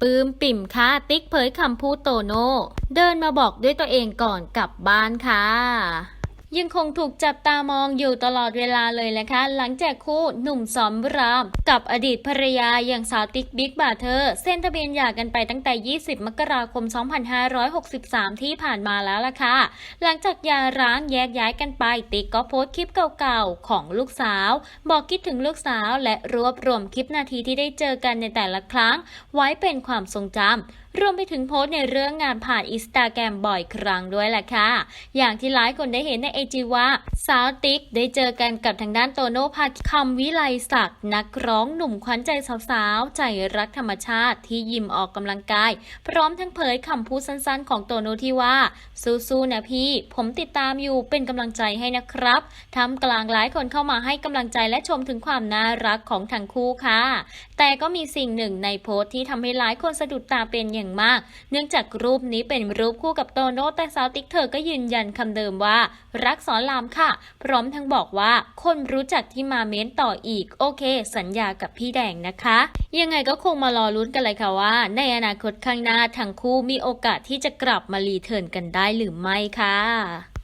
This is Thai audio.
ปื้มปิ่มค่ะติ๊กเผยคำพูดโตโน่เดินมาบอกด้วยตัวเองก่อนกลับบ้านค่ะ ยังคงถูกจับตามองอยู่ตลอดเวลาเลยแหละคะ หลังจากคู่หนุ่มสอนราม กับอดีตภรรยาอย่างสาวติ๊กบิ๊กบาเธอเส้นทะเบียนหย่ากันไปตั้งแต่ 20 มกราคม 2563 ที่ผ่านมาแล้วล่ะค่ะ หลังจากหย่าร้างแยกย้ายกันไป ติ๊กก็โพสต์คลิปเก่าๆ ของลูกสาว บอกคิดถึงลูกสาวและรวบรวมคลิปนาทีที่ได้เจอกันในแต่ละครั้ง ไว้เป็นความทรงจำรวมไปถึงโพสต์ในเรื่องงานผ่านอินสตาแกรมบ่อยครั้งด้วยแหละค่ะ อย่างที่หลายคนได้เห็นในไอจีว่า สาวติ๊กได้เจอกันกับทางด้านโตโน่ภาคำวิไลศักดิ์นักร้องหนุ่มขวัญใจสาวๆ ใจรักธรรมชาติที่ยิมออกกำลังกาย พร้อมทั้งเผยคำพูดสั้นๆ ของโตโน่ที่ว่า สู้ๆนะพี่ ผมติดตามอยู่เป็นกำลังใจให้นะครับทำกลางหลายคนเข้ามาให้กำลังใจและชมถึงความน่ารักของทั้งคู่ค่ะ แต่ก็มีสิ่งหนึ่งในโพสต์ที่ทำให้หลายคนสะดุดตาเป็นอย่างมาก เนื่องจากรูปนี้เป็นรูปคู่กับโตโน่แต่สาวติ๊กเธอก็ยืนยันคำเดิมว่า รักสอนรามค่ะพร้อมทั้งบอกว่าคนรู้จักที่มาเม้นต่ออีก โอเค สัญญากับพี่แดงนะคะ ยังไงก็คงมารอลุ้นกันเลยค่ะว่า ในอนาคตข้างหน้าทั้งคู่มีโอกาสที่จะกลับมารีเทิร์นกันได้หรือไม่ค่ะ